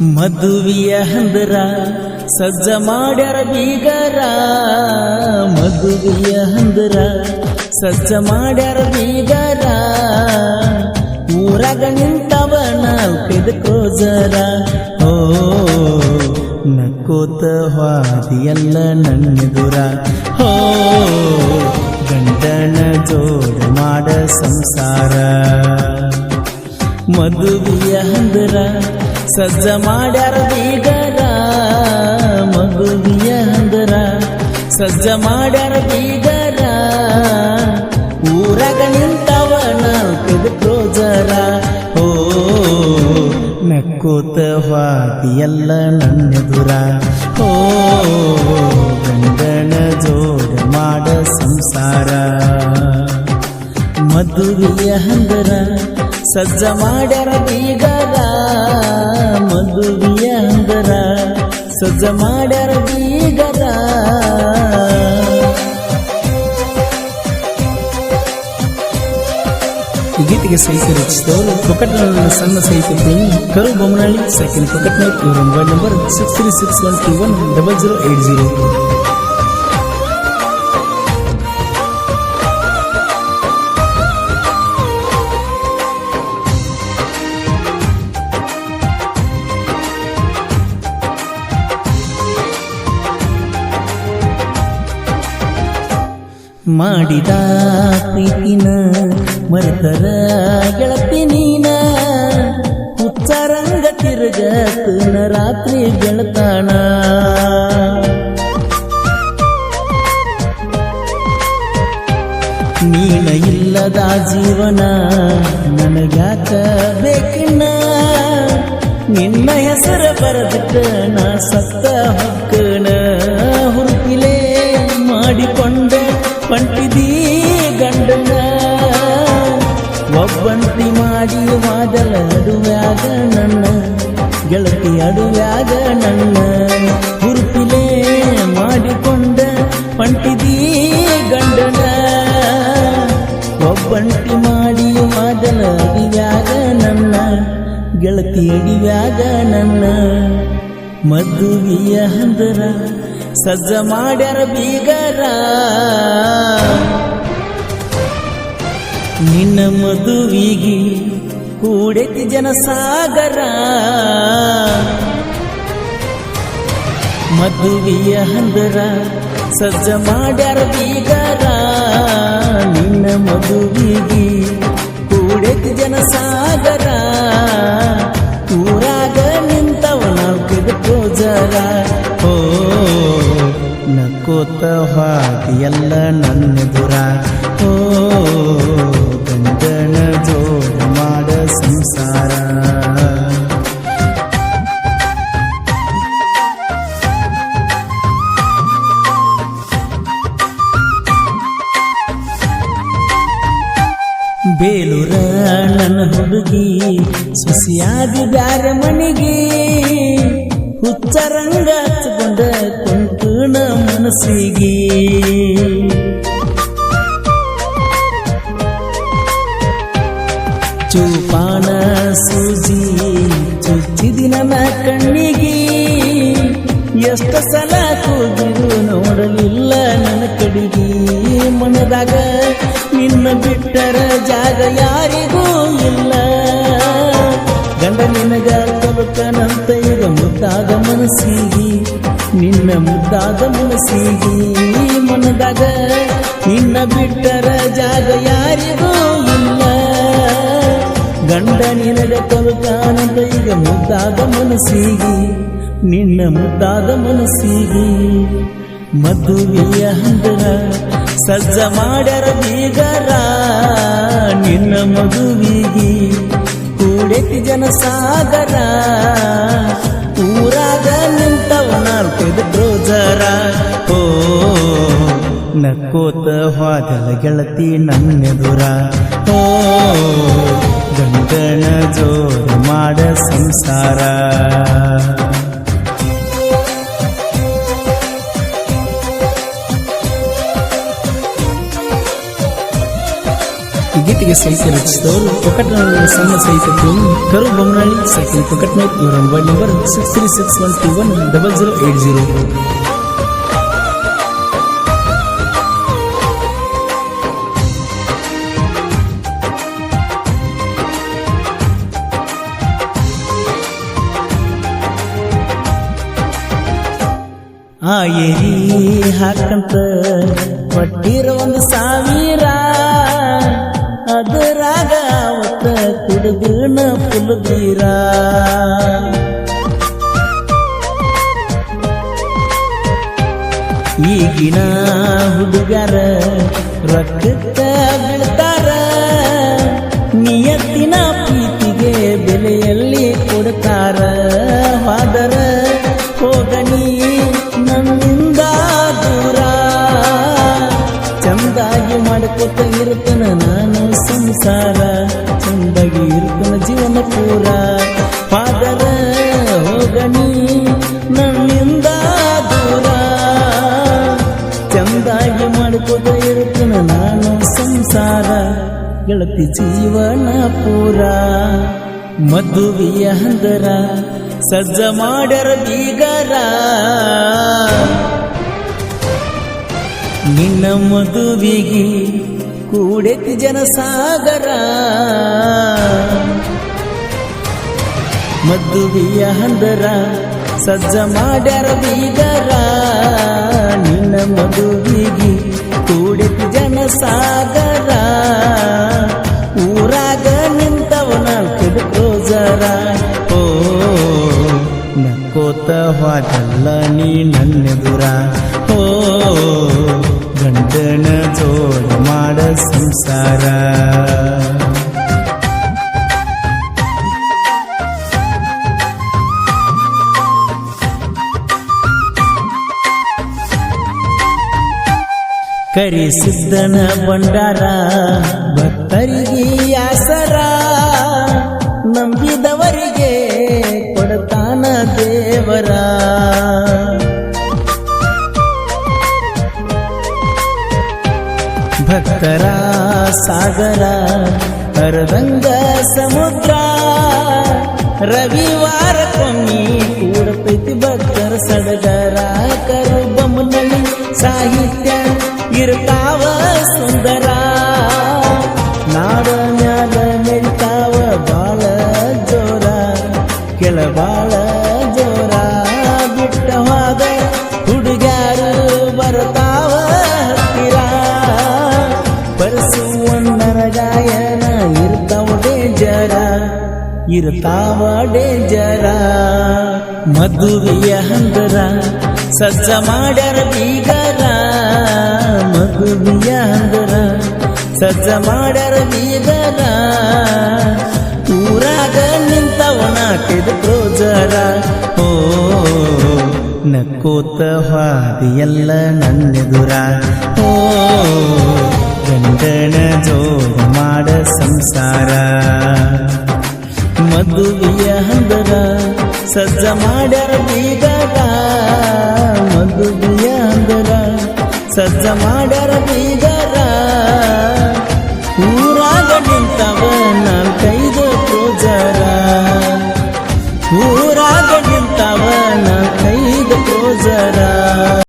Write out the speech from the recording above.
ಮದುವೆಯ ಹಂದ್ರ ಸಜ್ಜ ಮಾಡ್ಯಾರ ಬೀಗರ. ಮದುವೆಯ ಹಂದ್ರ ಸಜ್ಜ ಮಾಡ್ಯಾರ ಬೀಗರ. ಊರಾಗ ನಿಂತವನ ತೆಗೆದುಕೋಜರ ಓ, ನಕ್ಕೋತ ಹಾದಿಯಲ್ಲ ನನ್ನೆದುರ. ಹೋ, ಗಂಡನ ಜೋಡ ಮಾಡ ಸಂಸಾರ. ಮದುವೆಯ ಹಂದರ ಸಜ್ಜ ಮಾಡ್ಯಾರ ಬೀಗರ, ಮಗುವಿಯ ಹಂದರ ಸಜ್ಜ ಮಾಡ್ಯಾರ ಬೀಗರ. ಊರಾಗ ನಿಂತವನ ತೆಗೆದುಕೋಜರ ಓ ನಕ್ಕೋತ ಹಾದಿಯಲ್ಲ ನನ್ನೆದುರ. ಓ, ಗಂಡನ ಜೋಡ ಮಾಡ ಸಂಸಾರ. ಮದುವೆಯ ಹಂದರ ಸಜ್ಜ ಮಾಡ್ಯಾರ ಬೀಗರ ಮದುವೆಯ ಅಂದರ. ಸಜ್ಜ ಮಾಡ್ಯಾರ ಬೀಗರ ಗೀತೆಗೆ ಸಹಿತ ರಚಿಸಿದವರು ಕೊಕಟ್ನ ಸಣ್ಣ ಸಹಿತ ಪ್ರೇಮಿ ಕರು ಬೊಮ್ಮನಹಳ್ಳಿ, ಸೆಕೆಂಡ್ ಕೊಕಟ್ನಾಳ್ ಇವರ mobile number six three six one two one double zero eight zero ಮಾಡಿದ ಪ್ರೀತಿನ ಮರೆತರ ಗೆಳತಿ ನೀನ. ತಿರುಗ ತಿರುಗತನ ರಾತ್ರಿ ಗೆಳತಾಣ. ನೀನ ಇಲ್ಲದ ಜೀವನ ನನಗ್ಯಾಕ ಬೇಕಿನ ನಿನ್ನ ಹೆಸರ ಬರದಕ್ಕ ನಾ ಸತ್ತ ಮಾದಲ ಅಡುವ್ಯಾಗ ನನ್ನ ಗೆಳತಿ ಅಡುವ್ಯಾಗ ನನ್ನ. ಹುರುಪಿಲೆ ಮಾಡಿಕೊಂಡ ಪಂಟಿದೀ ಗಂಡನ. ಒಬ್ಬಂಟಿ ಮಾಡಿ ಮೊದಲ ಅಡಿವ್ಯಾಗ ನನ್ನ ಗೆಳತಿ ಅಡಿವ್ಯಾಗ ನನ್ನ. ಮದುವೆಯ ಹಂದರ ಸಜ್ಜ ಮಾಡ್ಯಾರ ಬೀಗರ. ನಿನ್ನ ಮದುವಿಗೆ ಕೂಡೆತಿ ಜನಸಾಗರ. ಮದುವೆಯ ಹಂದರ ಸಜ್ಜ ಮಾಡ್ಯಾರ ಬೀಗರ. ನಿನ್ನ ಮದುವಿಗೆ ಕೂಡೆತಿ ಜನಸಾಗರ. ಊರಾಗ ನಿಂತವ ನಾವು ಓ ನಕ್ಕೋತ ನನ್ನ ದುರ ಓ ಗಂಡನ ಮಾಡ ಸಂಸಾರ. ಬೇಲೂರ ನನ್ನ ಹುಡುಗಿ ಸುಸಿಯಾದಿ ಬ್ಯಾರ ಮನೆಗೆ. ಹುಚ್ಚರಂಗ ಹಚ್ಚಿಕೊಂಡ ಕುಂಕುಣ ಮನಸ್ಸಿಗೆ. ಕಡಿಗೆ ಮನದಾಗ ನಿನ್ನ ಬಿಟ್ಟರ ಜಾಗ ಯಾರಿಗೂ ಇಲ್ಲ. ಗಂಡ ನಿನಗ ತಲುಕನಂತ ಈಗ ಮುದ್ದಾದ ಮನಸ್ಸಿಗೆ, ನಿನ್ನ ಮುದ್ದಾದ ಮನಸ್ಸಿಗೆ ಮನದಾಗ ನಿನ್ನ ಬಿಟ್ಟರ ಜಾಗ ಯಾರಿಗೂ ಇಲ್ಲ. ಗಂಡ ನಿನಗ ತಲುಕಾನಂತ ಈಗ ಮುದ್ದಾದ ಮನಸ್ಸಿಗೆ, ನಿನ್ನ ಮುದ್ದಾದ ಮನಸ್ಸಿಗೆ, ಮದುವೆಯ ಹಂದರ ಸಜ್ಜ ಮಾಡರ ಬೀಗರ, ನಿನ್ನ ಮಗುವಿಗೆ ಕೂಡೆತಿ ಜನಸಾಗರ. ಊರಾಗ ನಿಂತವ ನಾಲ್ಕೈದು ಬ್ರೋಜರ ಓ, ನಕ್ಕೋತ ಹೋದಲ ಗೆಳತಿ ನನ್ನೆದುರ. ಓ, ಗಂಡನ ಜೋರು ಮಾಡ ಸಂಸಾರ. ಈ ಗೀತೆಗೆ ಸಾಹಿತ್ಯ ರಚಿಸಿದವರು ಕೊಕಟ್ನಳ್ಳಿ ಸಣ್ಣ ಸಾಹಿತ್ಯ ಪ್ರೇಮಿ ಕರು ಬೊಮ್ಮನಹಳ್ಳಿ ಸೆಕೆಂಡ್ ಕೊಕಟ್ನೈಟ್ ಇವರ mobile number six three six one two one double zero eight zero ಆ ಏರಿ ಹಾಕಂತ ಕೊಟ್ಟಿರ ಒಂದು ಸಾವಿರ ಪುಲ್ಬೀರ ಈಗಿನ ಹುಡುಗರ ರೊಕ್ಕಕ್ಕ ಬೀಳ್ತಾರ. ನಿಯತ್ತಿನ ಪ್ರೀತಿಗೆ ಬೆಲೆಯಲ್ಲಿ ಕೊಡ್ತಾರ. ಹೋದರ ಹೋಗನಿ ನನ್ನಿಂದ ದೂರ. ಚಂದಾಗಿ ಮಾಡ್ಕೊತ ಇರ್ತನ ನಾನು ಸಂಸಾರ. ಇರ್ತನ ಜೀವನ ಪೂರ. ಪಾದರ ಹೋಗನಿ ನನ್ನಿಂದ ದೂರ. ಚಂದಾಗಿ ಮಾಡ್ಕೊತ ಇರ್ತನ ನಾನು ಸಂಸಾರ, ಗೆಳತಿ ಜೀವನ ಪೂರ. ಮದುವೆಯ ಹಂದರ, ಸಜ್ಜ ಮಾಡರ ಬೀಗರ. ನಿನ್ನ ಮದುವೆಗೆ ಕೂಡೆತಿ ಜನಸಾಗರ. ಮದ್ದುವಿಯ ಹಂದರ ಸಜ್ಜ ಮಾಡ್ಯಾರ ಬೀಗರ ನಿನ್ನ ಮದುವಿಗೆ ಕೂಡೆತಿ ಜನಸಾಗರ. ಊರಾಗ ನಿಂತವನ ಕೆಡುಕೋಜರ ಓ, ನಕ್ಕೋತ ಹೋದಲ್ಲ ನೀ ನನ್ನೆದುರ. ಓ ಗಂಡನ ಜೋಡ ಮಾಡ ಸಂಸಾರ. ಕರಿಸಿದ್ದನ ಬಂಡಾರ ಸಾಗರ ಹರದಂಗ ಸಮುದ್ರ ರವಿವಾರ ಕೊಮ್ಮಿ ಕೂಡತೈತಿ ಭಕ್ತರ ಸಡಗರ ಕರು ಬೊಮ್ಮನಳ್ಳಿ ಸಾಹಿತ್ಯ ಇರ್ತಾವ ಸುಂದರ ನಾಡ ಮ್ಯಾಲ ಮೆಲ್ತಾವ ಬಾಳ ಜೋರ ಕೆಳ ಬಾಳ ಇರ್ತಾವ ಜರ, ಮದುವೆಯ ಹಂದರ, ಸಜ್ಜ ಮಾಡ್ಯಾರ ಬೀಗರ, ಮದುವೆಯ ಹಂದರ, ಸಜ್ಜ ಮಾಡ್ಯಾರ ಬೀಗರ. ಊರಾಗ ನಿಂತವನ ಜರ ಓ, ನಕ್ಕೋತ ಹಾದಿಯಲ್ಲ ನನ್ನೆದುರ, ಓ, ಗಂಡನ ಜೋಗ ಮಾಡ ಸಂಸಾರ. ಮದುವೆಯ ಹಂದರ ಸಜ್ಜ ಮಾಡ್ಯಾರ ಬೀಗದ. ಮದುವೆಯ ಹಂದರ ಸಜ್ಜ ಮಾಡ್ಯಾರ ಬೀಗದ. ಊರಾಗ ನಿಂತವ ನಾಲ್ಕೈದು ಪೂಜರ ಊರಾಗ ನಿಂತವ ಕ್ರೋಜರ